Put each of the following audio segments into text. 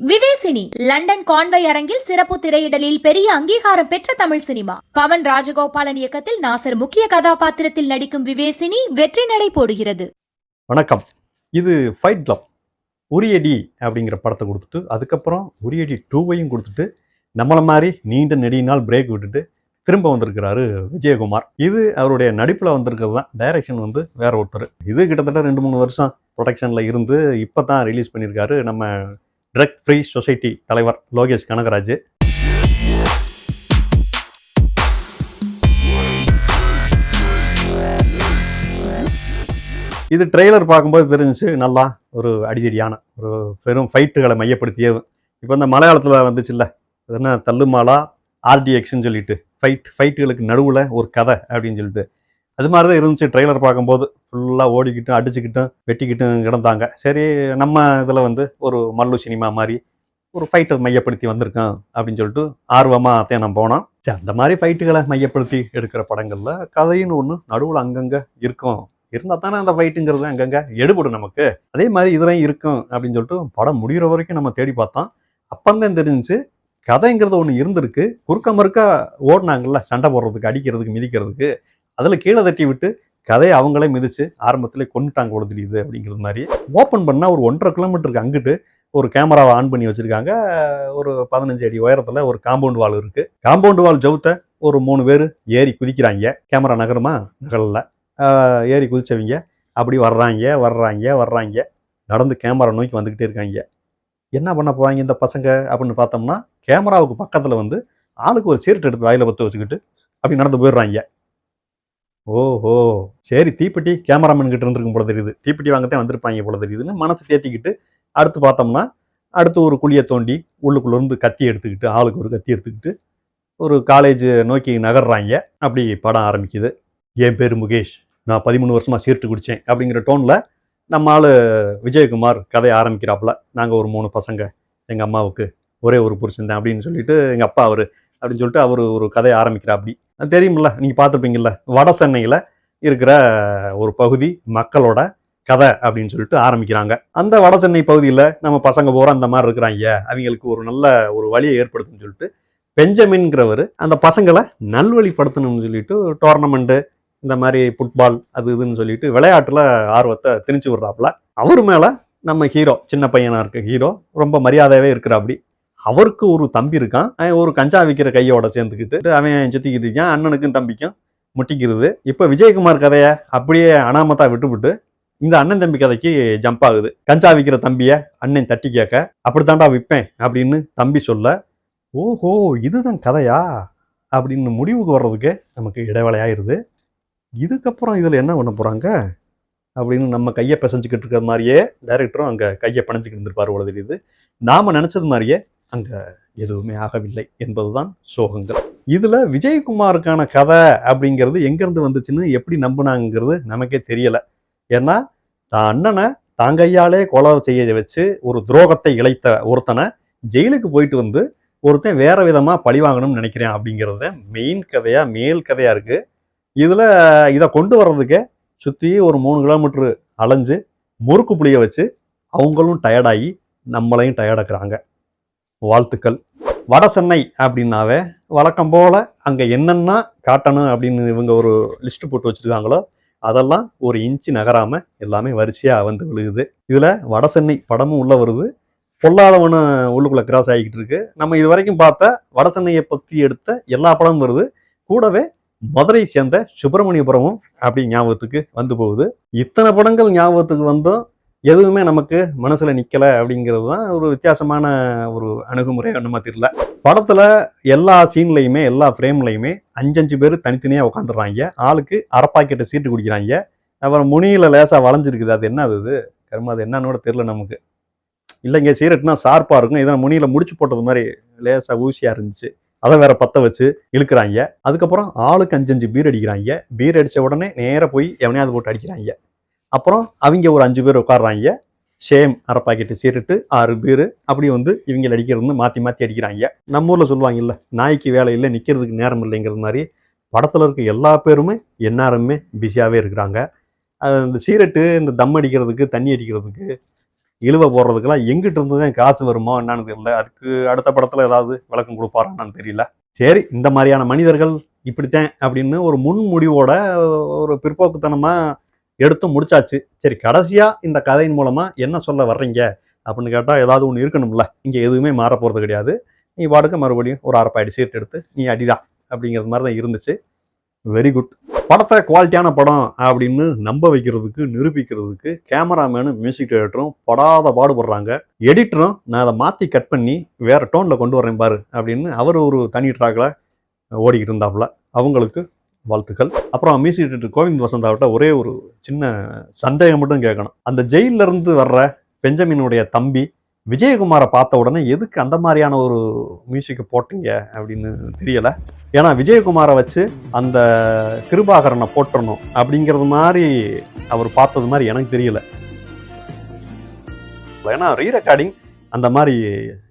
விவேசினி London கான்வை அரங்கில் சிறப்பு திரையிடலில் பெரிய அங்கீகாரம் பெற்ற தமிழ் சினிமா. பவன் ராஜகோபாலன் இயக்கத்தில் நாசர் முக்கிய கதாபாத்திரத்தில் நடிக்கும் விவேசினி வெற்றி நடை போடுகிறது. வணக்கம். இது ஃபைட் கிளப் உரியடி அப்படிங்கிற படத்தை கொடுத்துட்டு அதுக்கப்புறம் உரியடி டூவையும் கொடுத்துட்டு நம்மளை மாதிரி நீண்ட நெடிய நாள் பிரேக் விட்டுட்டு திரும்ப வந்திருக்கிறாரு விஜயகுமார். இது அவருடைய நடிப்பில் வந்திருக்கிறது தான். டைரக்ஷன் வந்து வேற ஒருத்தர். இது கிட்டத்தட்ட ரெண்டு மூணு வருஷம் ப்ரொடக்ஷனில் இருந்து இப்போ தான் ரிலீஸ் பண்ணியிருக்காரு. நம்ம ட்ரக் ஃப்ரீ சொசைட்டி தலைவர் லோகேஷ் கனகராஜ். இது ட்ரெய்லர் பார்க்கும்போது தெரிஞ்சிச்சு நல்லா ஒரு அடிதடியான ஒரு பெரும் ஃபைட்டுகளை மையப்படுத்தியது. இப்போ இந்த மலையாளத்தில் வந்துச்சுல்ல என்ன தள்ளுமாலா ஆர்டிஎக்ஸ்ன்னு சொல்லிட்டு ஃபைட் ஃபைட்டுகளுக்கு நடுவில் ஒரு கதை அப்படின்னு சொல்லிட்டு அது மாதிரி தான் இருந்துச்சு ட்ரெய்லர் பார்க்கும்போது. ஃபுல்லாக ஓடிக்கிட்டும் அடிச்சுக்கிட்டும் வெட்டிக்கிட்டும் கிடந்தாங்க. சரி நம்ம இதில் வந்து ஒரு மல்லு சினிமா மாதிரி ஒரு ஃபைட்டை மையப்படுத்தி வந்திருக்கோம் அப்படின்னு சொல்லிட்டு ஆர்வமாக தான் நம்ம போனோம். சரி அந்த மாதிரி ஃபைட்டுகளை மையப்படுத்தி எடுக்கிற படங்களில் கதைன்னு ஒன்று நடுவில் அங்கங்கே இருக்கும். இருந்தால் தானே அந்த ஃபைட்டுங்கிறது அங்கங்கே எடுபடும் நமக்கு. அதே மாதிரி இதெல்லாம் இருக்கும் அப்படின்னு சொல்லிட்டு படம் முடிகிற வரைக்கும் நம்ம தேடி பார்த்தோம். அப்பந்தான் தெரிஞ்சிச்சு கதைங்கிறது ஒன்று இருந்திருக்கு. குறுக்க மறுக்க ஓடினாங்கல்ல சண்டை போடுறதுக்கு அடிக்கிறதுக்கு மிதிக்கிறதுக்கு. அதில் கீழே தட்டி விட்டு கதையை அவங்களே மிதிச்சு ஆரம்பத்தில் கொண்டுட்டாங்க போல தெரியுது அப்படிங்கிறது மாதிரி. ஓப்பன் பண்ணால் ஒரு ஒன்றரை கிலோமீட்டருக்கு அங்கிட்டு ஒரு கேமராவை ஆன் பண்ணி வச்சுருக்காங்க. ஒரு பதினஞ்சு அடி உயரத்தில் ஒரு காம்பவுண்ட் வால் இருக்குது காம்பவுண்ட் வால் ஜவுத்த ஒரு மூணு பேர் ஏறி குதிக்கிறாங்க. கேமரா நகருமா? நகரில். ஏறி குதிச்சவங்க அப்படி வர்றாங்க வர்றாங்க வர்றாங்க. நடந்து கேமரா நோக்கி வந்துக்கிட்டே இருக்காங்க. என்ன பண்ண போவாங்க இந்த பசங்க அப்படின்னு பார்த்தோம்னா கேமராவுக்கு பக்கத்தில் வந்து ஆளுக்கு ஒரு சீரட் எடுத்து வாயில் பற்ற வச்சுக்கிட்டு அப்படி நடந்து போயிடுறாங்க. ஓஹோ. சரி தீப்பெட்டி கேமராமேன் கிட்ட இருந்திருக்கும் போல தெரியுது. தீப்பெட்டி வாங்கத்தான் வந்திருப்பாங்க போல தெரியுதுன்னு மனசு தேத்திக்கிட்டு அடுத்து பார்த்தோம்னா அடுத்து ஒரு குழியை தோண்டி உள்ளுக்குள்ள இருந்து கத்தி எடுத்துக்கிட்டு ஆளுக்கு ஒரு கத்தி எடுத்துக்கிட்டு ஒரு காலேஜ் நோக்கி நகர்றாங்க. அப்படி படம் ஆரம்பிக்குது. என் பேர் முகேஷ். நான் பதிமூணு வருஷமாக சீர்ட்டு குடித்தேன் அப்படிங்கிற டோனில் நம்ம ஆள் விஜயகுமார் கதையை ஆரம்பிக்கிறாப்புல. நாங்கள் ஒரு மூணு பசங்க. எங்கள் அம்மாவுக்கு ஒரே ஒரு புருஷன் தான் அப்படின்னு சொல்லிட்டு எங்கள் அப்பா அவர் அப்படின்னு சொல்லிட்டு அவர் ஒரு கதையை ஆரம்பிக்கிறா அப்படி தெரியுமில்ல நீங்கள் பார்த்துருப்பீங்கல்ல வட சென்னையில் இருக்கிற ஒரு பகுதி மக்களோட கதை அப்படின்னு சொல்லிட்டு ஆரம்பிக்கிறாங்க. அந்த வட சென்னை பகுதியில் நம்ம பசங்க போகிற அந்த மாதிரி இருக்கிறாங்க. அவங்களுக்கு ஒரு நல்ல ஒரு வழியை ஏற்படுத்துன்னு சொல்லிட்டு பெஞ்சமின்ங்கிறவர் அந்த பசங்களை நல்வழிப்படுத்தணும்னு சொல்லிட்டு டோர்னமெண்ட்டு இந்த மாதிரி ஃபுட்பால் அது இதுன்னு சொல்லிட்டு விளையாட்டில் ஆர்வத்தை திணிச்சு விடுறாப்புல. அவர் மேலே நம்ம ஹீரோ சின்ன பையனாக இருக்க ஹீரோ ரொம்ப மரியாதையாகவே இருக்கிறாப்படி. அவருக்கு ஒரு தம்பி இருக்கான். அவன் ஒரு கஞ்சா விற்கிற கையோட சேர்ந்துக்கிட்டு அவன் சுத்திக்கிட்டு இருக்கான். அண்ணனுக்கும் தம்பிக்கும் முட்டிக்கிறது. இப்போ விஜயகுமார் கதையை அப்படியே அனாமத்தா விட்டுவிட்டு இந்த அண்ணன் தம்பி கதைக்கு ஜம்ப் ஆகுது. கஞ்சா விற்கிற தம்பிய அண்ணன் தட்டி கேட்க அப்படித்தாண்டா விற்பேன் அப்படின்னு தம்பி சொல்ல ஓஹோ இதுதான் கதையா? அப்படின்னு முடிவுக்கு வர்றதுக்கு நமக்கு இடைவேளையாயிருது. இதுக்கப்புறம் இதில் என்ன பண்ண போகிறாங்க அப்படின்னு நம்ம கையை பிசைஞ்சுக்கிட்டு இருக்கிற மாதிரியே டைரக்டரும் அங்கே கையை பிணைஞ்சிக்கிட்டு இருந்திருப்பார் போல தெரியுது. நாம் நினச்சது மாதிரியே அங்கே எதுவுமே ஆகவில்லை என்பதுதான் சோகங்கள். இதில் விஜயகுமாருக்கான கதை அப்படிங்கிறது எங்கேருந்து வந்துச்சுன்னு எப்படி நம்பினாங்கிறது நமக்கே தெரியலை. ஏன்னா தான் அண்ணனை தாங்கையாலே கொலை செய்ய வச்சு ஒரு துரோகத்தை இழைத்த ஒருத்தனை ஜெயிலுக்கு போயிட்டு வந்து ஒருத்தன் வேற விதமாக பழி வாங்கணும்னு நினைக்கிறேன் அப்படிங்கிறது மெயின் கதையாக மேல் கதையாக இருக்குது இதில் இதை கொண்டு வர்றதுக்கே சுற்றி ஒரு மூணு கிலோமீட்டர் அலைஞ்சு முறுக்கு புளிய வச்சு அவங்களும் டயர்டாகி நம்மளையும் டயர்டாக்குறாங்க வாழ்த்துக்கள். வட சென்னை அப்படின்னாவே வழக்கம் போல் அங்கே என்னென்ன காட்டணும் அப்படின்னு இவங்க ஒரு லிஸ்ட் போட்டு வச்சிருக்காங்களோ அதெல்லாம் ஒரு இன்ச்சு நகராமல் எல்லாமே வரிசையாக வந்து விழுகுது. இதில் வட சென்னை படமும் உள்ளே வருது. பொல்லாதவனும் உள்ளுக்குள்ளே கிராஸ் ஆகிக்கிட்டு இருக்கு. நம்ம இது வரைக்கும் பார்த்த வட சென்னையை பற்றி எடுத்த எல்லா படமும் வருது. கூடவே மதுரை சேர்ந்த சுப்பிரமணியபுரமும் அப்படி ஞாபகத்துக்கு வந்து போகுது. இத்தனை படங்கள் ஞாபகத்துக்கு வந்தும். எதுவுமே நமக்கு மனசுல நிக்கல அப்படிங்கிறது தான் ஒரு வித்தியாசமான ஒரு அணுகுமுறை நம்ம தெரியல. படத்துல எல்லா சீன்லையுமே எல்லா ஃப்ரேம்லையுமே அஞ்சஞ்சு பேர் தனித்தனியா உட்காந்துடுறாங்க ஆளுக்கு அரப்பாக்கிட்ட சீட்டு குடிக்கிறாங்க. அப்புறம் முனியில லேசா வளைஞ்சிருக்குது. அது என்ன அது கருமா அது என்னன்னு கூட தெரியல நமக்கு. இல்லைங்க சீரட்னா ஷார்ப்பா இருக்கும். இதை முனியில முடிச்சு போட்டது மாதிரி லேசா ஊசியா இருந்துச்சு. அதை வேற பத்த வச்சு இழுக்கிறாங்க. அதுக்கப்புறம் ஆளுக்கு அஞ்சஞ்சு பீர் அடிக்கிறாங்க. பீர் அடித்த உடனே நேராக போய் எவனையாவது போட்டு அடிக்கிறாங்க. அப்புறம் அவங்க ஒரு அஞ்சு பேர் உட்காடுறாங்க சேம் அரை பாக்கெட்டு சீரட்டு ஆறு பேர் அப்படி வந்து இவங்க அடிக்கிறது மாற்றி மாற்றி அடிக்கிறாங்க. நம்ம ஊரில் சொல்லுவாங்கல்ல நாய்க்கு வேலை இல்லை நிற்கிறதுக்கு நேரம் இல்லைங்கிறது மாதிரி படத்தில் இருக்க எல்லா பேருமே எந்நேரமே பிஸியாகவே இருக்கிறாங்க. அது இந்த சீரட்டு இந்த தம் அடிக்கிறதுக்கு தண்ணி அடிக்கிறதுக்கு இழுவை போடுறதுக்கெல்லாம் எங்கிட்ட இருந்து தான் காசு வருமோ என்னன்னு தெரியல. அதுக்கு அடுத்த படத்தில் ஏதாவது விளக்கம் கொடுப்பாரான்னு தெரியல. சரி இந்த மாதிரியான மனிதர்கள் இப்படித்தான் அப்படின்னு ஒரு முன் முடிவோட ஒரு பிற்போக்குத்தனமாக எடுத்து முடிச்சாச்சு. சரி கடைசியாக இந்த கதையின் மூலமாக என்ன சொல்ல வர்றீங்க? அப்படின்னு கேட்டால் ஏதாவது ஒன்று இருக்கணும்ல. இங்கே எதுவுமே மாற போகிறது கிடையாது. நீ பாட்டுக்கு மறுபடியும் ஒரு அரைப்பாடி சீட் எடுத்து நீ அடிடா அப்படிங்கிறது மாதிரி தான் இருந்துச்சு. வெரி குட் படத்தை குவாலிட்டியான படம் அப்படின்னு நம்ப வைக்கிறதுக்கு நிரூபிக்கிறதுக்கு கேமராமேனும் மியூசிக் டைரக்டரும் படாத பாடுபடுறாங்க. எடிட்டரும் நான் அதை மாற்றி கட் பண்ணி வேறு டோனில் கொண்டு வரேன் பாரு அப்படின்னு அவர் ஒரு தனி ட்ராக்கில் ஓடிக்கிட்டு இருந்தாப்புல. அவங்களுக்கு வாழ்த்துக்கள். அப்புறம் மியூசிக் டிரெக்டர் கோவிந்த் வசந்தாவிட்ட ஒரே ஒரு சின்ன சந்தேகம் மட்டும் கேட்கணும். அந்த ஜெயில்ல இருந்து வர்ற பெஞ்சமினுடைய தம்பி விஜயகுமாரை பார்த்த உடனே எதுக்கு அந்த மாதிரியான ஒரு மியூசிக்கை போட்டீங்க அப்படின்னு தெரியலை. ஏன்னா விஜயகுமாரை வச்சு அந்த கிருபாகரனை போட்டுறணும் அப்படிங்கிறது மாதிரி அவர் பார்த்தது மாதிரி எனக்கு தெரியல. ஏன்னா ரீ ரெக்கார்டிங் அந்த மாதிரி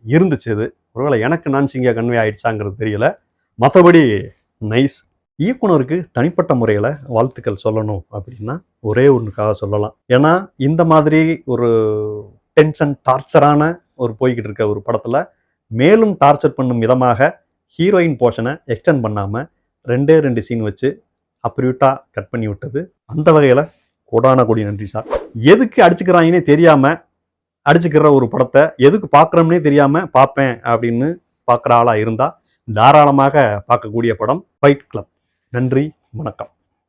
இருந்துச்சு இது. ஒருவேளை எனக்கு நான்சிங்க கன்வே ஆயிடுச்சாங்கிறது தெரியல. மற்றபடி நைஸ். இயக்குனருக்கு தனிப்பட்ட முறையில் வாழ்த்துக்கள் சொல்லணும் அப்படின்னா ஒரே ஒன்றுக்காக சொல்லலாம். ஏன்னா இந்த மாதிரி ஒரு டென்ஷன் டார்ச்சரான ஒரு போய்கிட்டு இருக்க ஒரு படத்தில் மேலும் டார்ச்சர் பண்ணும் விதமாக ஹீரோயின் போர்ஷனை எக்ஸ்டெண்ட் பண்ணாமல் ரெண்டே ரெண்டு சீன் வச்சு அப்ரியூட்டாக கட் பண்ணி விட்டது. அந்த வகையில் கூடான கோடி நன்றி சார் எதுக்கு அடிச்சுக்கிறாங்கன்னே தெரியாமல் அடிச்சுக்கிற ஒரு படத்தை எதுக்கு பார்க்குறோம்னே தெரியாமல் பார்ப்பேன் அப்படின்னு பார்க்குற ஆளாக இருந்தால் தாராளமாக பார்க்கக்கூடிய படம் ஃபைட் கிளப் நன்றி வணக்கம்.